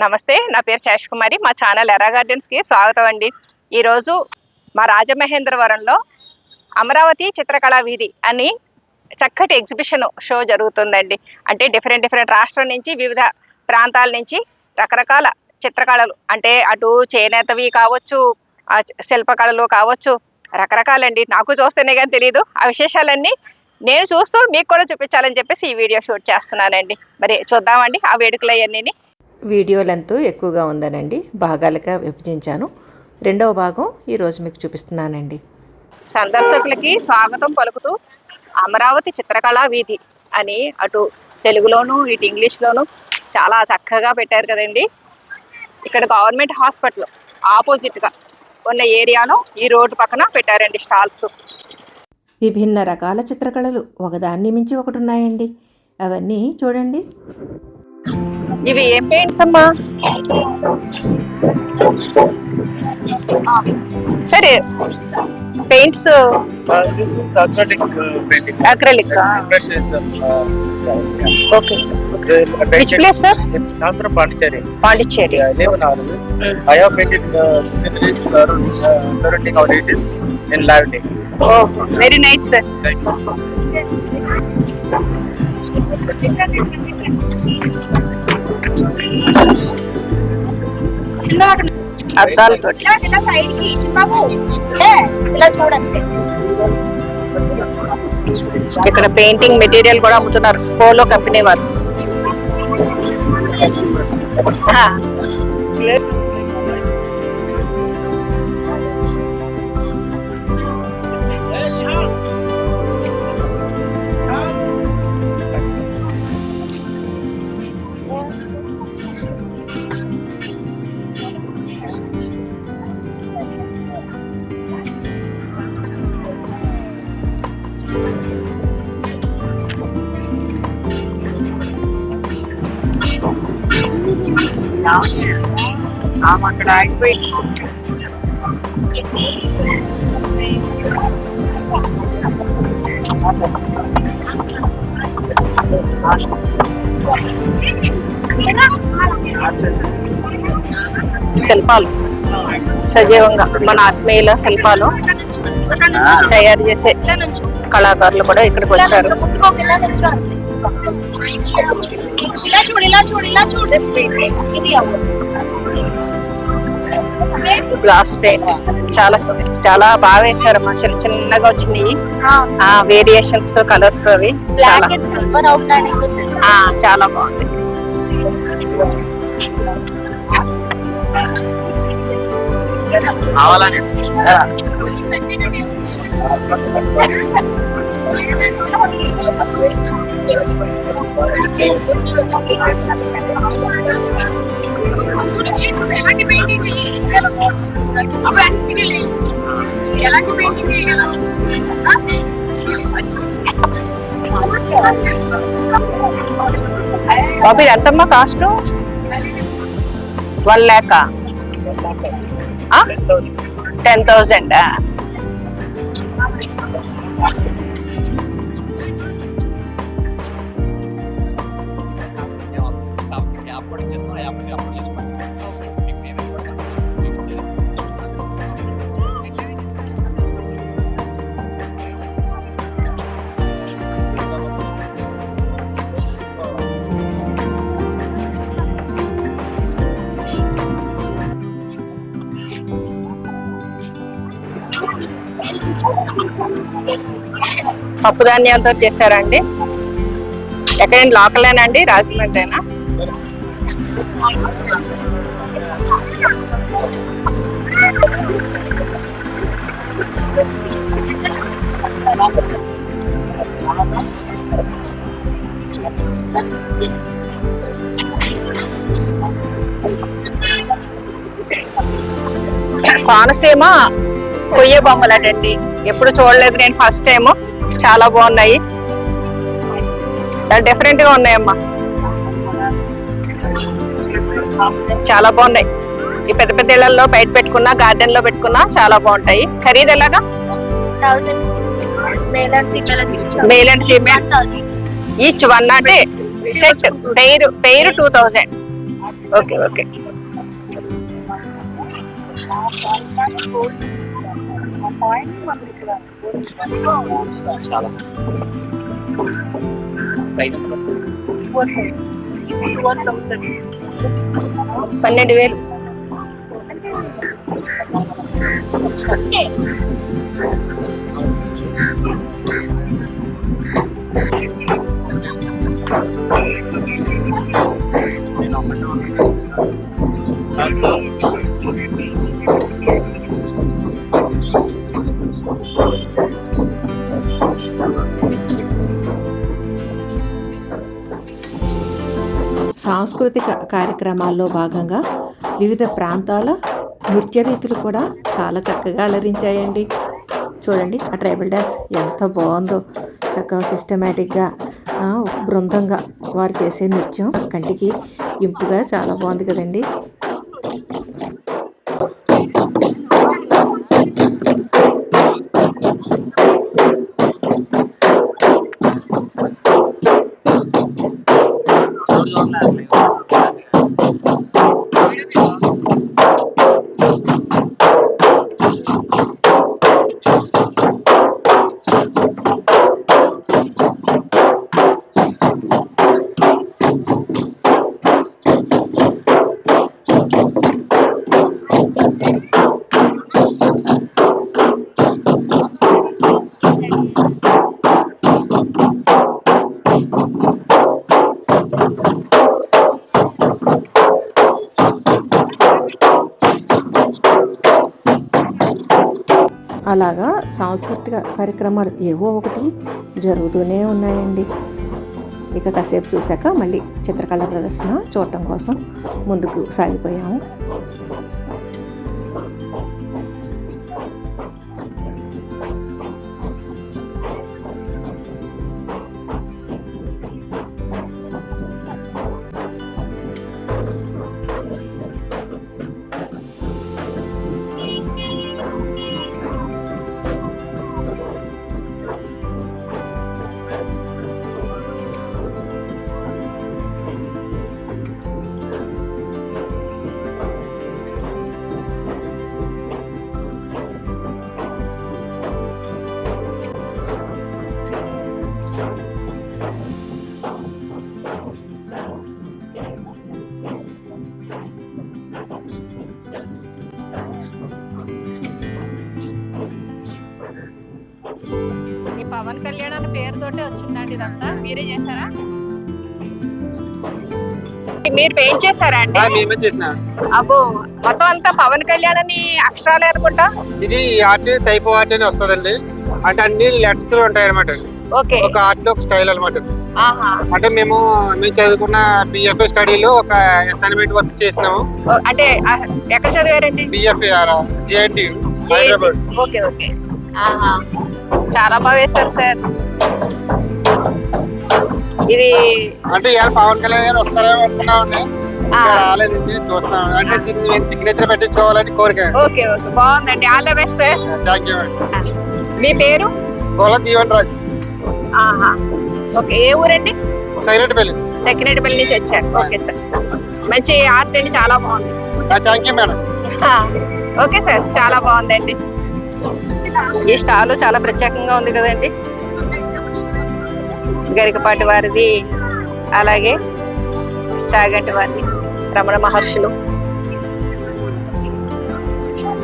నమస్తే నా పేరు శేష్ కుమారి. మా ఛానల్ ఎర్ర గార్డెన్స్కి స్వాగతం అండి. ఈరోజు మా రాజమహేంద్రవరంలో అమరావతి చిత్రకళా వీధి అని చక్కటి ఎగ్జిబిషన్ షో జరుగుతుందండి. అంటే డిఫరెంట్ డిఫరెంట్ రాష్ట్రం నుంచి వివిధ ప్రాంతాల నుంచి రకరకాల చిత్రకళలు అంటే అటు చేనేతవి కావచ్చు శిల్పకళలు కావచ్చు రకరకాలండి. నాకు చూస్తేనే కానీ తెలియదు ఆ విశేషాలన్నీ నేను చూస్తూ మీకు కూడా చూపించాలని చెప్పేసి ఈ వీడియో షూట్ చేస్తున్నానండి. మరి చూద్దామండి ఆ వేడుకలు అవన్నీ వీడియో లెంత్ ఎక్కువగా ఉందనండి. భాగాలుగా విభజించాను. రెండవ భాగం ఈరోజు మీకు చూపిస్తున్నానండి. సందర్శకులకి స్వాగతం పలుకుతూ అమరావతి చిత్రకళా వీధి అని అటు తెలుగులోను ఇటు ఇంగ్లీష్లోను చాలా చక్కగా పెట్టారు కదండి. ఇక్కడ గవర్నమెంట్ హాస్పిటల్ ఆపోజిట్గా ఉన్న ఏరియాలో ఈ రోడ్డు పక్కన పెట్టారండి స్టాల్స్. విభిన్న రకాల చిత్రకళలు ఒకదాన్ని మించి ఒకటి ఉన్నాయండి. అవన్నీ చూడండి. ఇవి ఏం పెయింట్స్ అమ్మా సరే. Paints acrylic. Okay sir. Which place sir Pondicherry Pondicherry లేవ నారు I have painted oh very nice sir అద్దాలతో ఇలా ఇలా సైడ్కి చిన్నబాబు ఏ, ఇలా చూడండి. ఇక్కడ పెయింటింగ్ మెటీరియల్ కూడా అమ్ముతున్నారు. పోలో కంపెనీ వారు అక్కడ ఆగిపోయింది. శిల్పాలు. సజీవంగా మన ఆత్మీయుల శిల్పాలు తయారు చేసే కళాకారులు కూడా ఇక్కడికి వచ్చారు. ఇలా చూడు ఇలా చూడు ఇలా చూడు. గ్లాస్ పెయింట్ చాలా చాలా బాగా వేశారమ్మా చిన్న చిన్నగా వచ్చినాయి. ఆ, వేరియేషన్స్ కలర్స్ అవి. చాలా. బ్లాక్ అండ్ సిల్వర్ ఎలాంటి పెయింటింగ్ బాబు ఎంతమ్మా cost one lakh? Ten thousand పప్పు ధాన్యాలతో చేశారండి. ఎక్కడైనా లోకలేనా అండి రాజమండ్రినా? కోనసీమ కొయ్య బొమ్మలటండి ఎప్పుడు చూడలేదు నేను ఫస్ట్ టైం చాలా బాగున్నాయి. చాలా డిఫరెంట్గా ఉన్నాయమ్మా. చాలా బాగున్నాయి. ఈ పెద్ద పెద్ద ఇళ్ళలో బయట పెట్టుకున్నా గార్డెన్లో పెట్టుకున్నా చాలా బాగుంటాయి. ఖరీదు ఎలాగా? Male and female male and female each one అంటే set pair pair two thousand okay okay చాలా ప్రైస్ పన్నెండు వేలు సాంస్కృతిక కార్యక్రమాల్లో భాగంగా వివిధ ప్రాంతాల నృత్య రీతులు కూడా చాలా చక్కగా అలరించాయండి. చూడండి ఆ ట్రైబల్ డ్యాన్స్ ఎంత బాగుందో. చక్కగా సిస్టమేటిక్గా బృందంగా వారు చేసే నృత్యం. కంటికి ఇంపుగా చాలా బాగుంది కదండి. అలాగా సాంస్కృతిక కార్యక్రమాలు ఏవో ఒకటి జరుగుతూనే ఉన్నాయండి. ఇక కాసేపు చూశాక మళ్ళీ చిత్రకళ ప్రదర్శన చూడటం కోసం ముందుకు సాగిపోయాము. పేరుతోటే వచ్చిందండి ఇదంతా. మీరే చేశారా? మీరు పెయింట్ చేశారా అండి? మేమే చేసినాం. అబ్బో మొత్తం అంతా పవన్ కళ్యాణ్ అని అక్షరాలే అనుకుంటా? ఇది ఆర్ట్ టైప్ ఆర్ట్ అని వస్తుందండి. అంటే అన్ని లెటర్స్ ఉంటాయి అనమాట ఓకే. ఒక ఆర్ట్ ఒక స్టైల్ అనమాట ఆహా. అంటే మేము మేము చదువుకున్న బిఎఫ్ఏ స్టడీలో ఒక అసైన్మెంట్ వర్క్ చేసినాము. అంటే ఎక్కడ చదివారండి? BFA JNT. Hyderabad. Okay okay. చాలా బాగా వేశారు సార్. ఇది అంటే ఇవాళ పవన్ కళ్యాణ్ గారు వస్తారేమో అనుకున్నామండి రాలేదండి చూస్తున్నాం. అంటే దీనికి సిగ్నేచర్ పెట్టించుకోవాలని కోరిక ఓకే ఓకే. బాగుందండి. All the best sir. Thank you మీ పేరు? గోల జీవన్ రాజ్. ఆహా. ఓకే ఏ ఊరండి? సైలెంట్ పెళ్ళి సెక్రటరీపల్లి నుంచి వచ్చారు. Okay sir. మంచి ఆర్ట్ అండి చాలా బాగుంది. Thank you madam. Okay sir చాలా బాగుందండి. ఈ స్టాల్ చాలా ప్రత్యేకంగా ఉంది కదండి. గరికపాటి వారిది అలాగే చాగంటి వారిది రమణ మహర్షులు.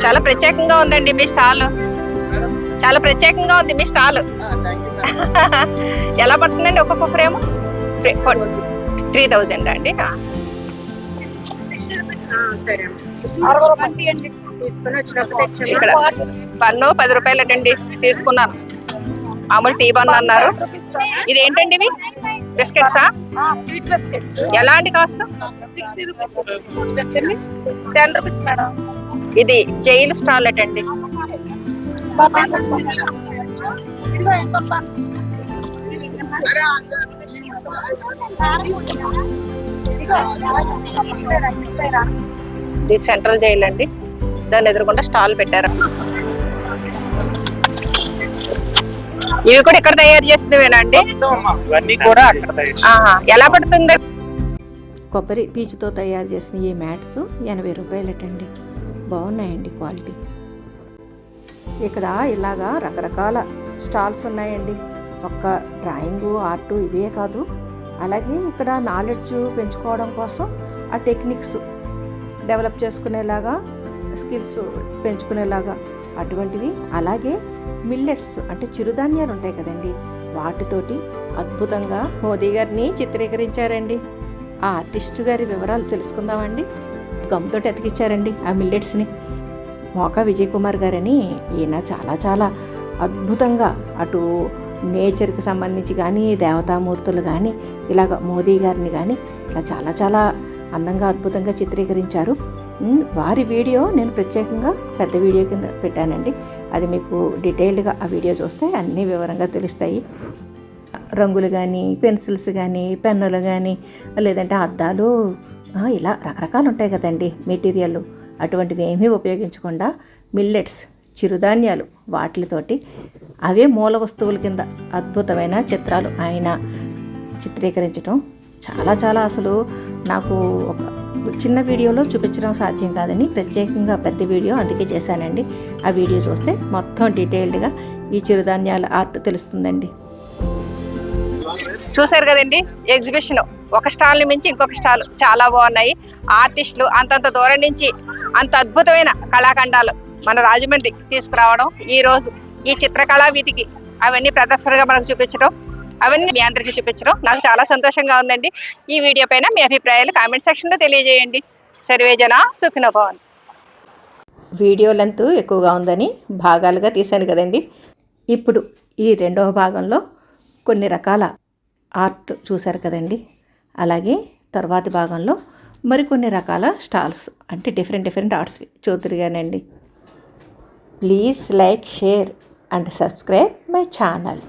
చాలా ప్రత్యేకంగా ఉందండి మీ స్టాల్. చాలా ప్రత్యేకంగా ఉంది మీ స్టాల్. ఎలా పడుతుందండి ఒక్కొక్క ఫ్రేమ్? త్రీ థౌజండ్ అండి? ఇక్కడ పన్ను పది రూపాయలటండి తీసుకున్నాను. మామూలు టీ బన్ అన్నారు. ఇది ఏంటండి ఇవి? బిస్కెట్సా? స్వీట్ బిస్కెట్ ఎలాంటి cost? Sixty rupees. Ten rupees madam. ఇది జైలు స్టాల్ అటండి. ఇది సెంట్రల్ జైలు అండి. దాన్ని ఎదురుకుండా స్టాల్ పెట్టారు. ఇవి కూడా ఇక్కడ తయారు చేసినవేనా అండి? ఇవన్నీ కూడా అక్కడ తయారు ఆహా ఎలా పడుతుంది? కొబ్బరి పీచుతో తయారు చేసిన ఈ మ్యాట్స్ ఎనభై రూపాయలటండి. బాగున్నాయండి క్వాలిటీ. ఇక్కడ ఇలాగా రకరకాల స్టాల్స్ ఉన్నాయండి. ఒక్క డ్రాయింగు ఆర్టు ఇవే కాదు. అలాగే ఇక్కడ నాలెడ్జ్ పెంచుకోవడం కోసం ఆ టెక్నిక్స్ డెవలప్ చేసుకునేలాగా స్కిల్స్ పెంచుకునేలాగా. అటువంటివి అలాగే మిల్లెట్స్ అంటే చిరుధాన్యాలు ఉంటాయి కదండి. వాటితోటి అద్భుతంగా మోదీ గారిని చిత్రీకరించారండి. ఆ ఆర్టిస్ట్ గారి వివరాలు తెలుసుకుందామండి. గమ్తో ఎతికిచ్చారండి ఆ మిల్లెట్స్ని. మోకా విజయ్ కుమార్ గారని ఈయన చాలా చాలా అద్భుతంగా అటు నేచర్కి సంబంధించి కానీ దేవతామూర్తులు కానీ ఇలాగ మోదీ గారిని కానీ ఇలా చాలా చాలా అందంగా అద్భుతంగా చిత్రీకరించారు. వారి వీడియో నేను ప్రత్యేకంగా పెద్ద వీడియో కింద పెట్టానండి. అది మీకు డీటెయిల్డ్గా ఆ వీడియో చూస్తే అన్నీ వివరంగా తెలుస్తాయి. రంగులు కానీ పెన్సిల్స్ కానీ పెన్నులు కానీ లేదంటే అద్దాలు ఇలా రకరకాలు ఉంటాయి కదండి మెటీరియల్ అటువంటివి ఏమీ ఉపయోగించకుండా మిల్లెట్స్ చిరుధాన్యాలు వాటితోటి అవే మూల వస్తువుల కింద అద్భుతమైన చిత్రాలు ఆయన చిత్రీకరించడం చాలా చాలా అసలు నాకు ఒక చిన్న వీడియోలో చూపించడం సాధ్యం కాదని ప్రత్యేకంగా పెద్ద వీడియో అందుకే చేశానండి. ఆ వీడియో చూస్తే మొత్తం డీటెయిల్డ్గా ఈ చిరుధాన్యాల ఆర్ట్ తెలుస్తుందండి. చూశారు కదండి? ఎగ్జిబిషన్. ఒక స్టాల్ మించి ఇంకొక స్టాల్ చాలా బాగున్నాయి. ఆర్టిస్టులు అంతంత దూరం నుంచి అంత అద్భుతమైన కళాఖండాలు మన రాజమండ్రి తీసుకురావడం ఈ రోజు ఈ చిత్రకళా వీధికి అవన్నీ ప్రదర్శనగా మనకు చూపించడం అవన్నీ మీ అందరికీ చూపించడం. నాకు చాలా సంతోషంగా ఉందండి. ఈ వీడియో పైన మీ అభిప్రాయాలు కామెంట్ సెక్షన్లో తెలియజేయండి. సర్వేజన సుఖిన భవన్ వీడియో లెంత్ ఎక్కువగా ఉందని భాగాలుగా తీశాను కదండి. ఇప్పుడు ఈ రెండవ భాగంలో కొన్ని రకాల ఆర్ట్ చూశారు కదండి. అలాగే తర్వాతి భాగంలో మరికొన్ని రకాల స్టాల్స్ అంటే different different arts చూతురుగానండి please like share and subscribe my channel.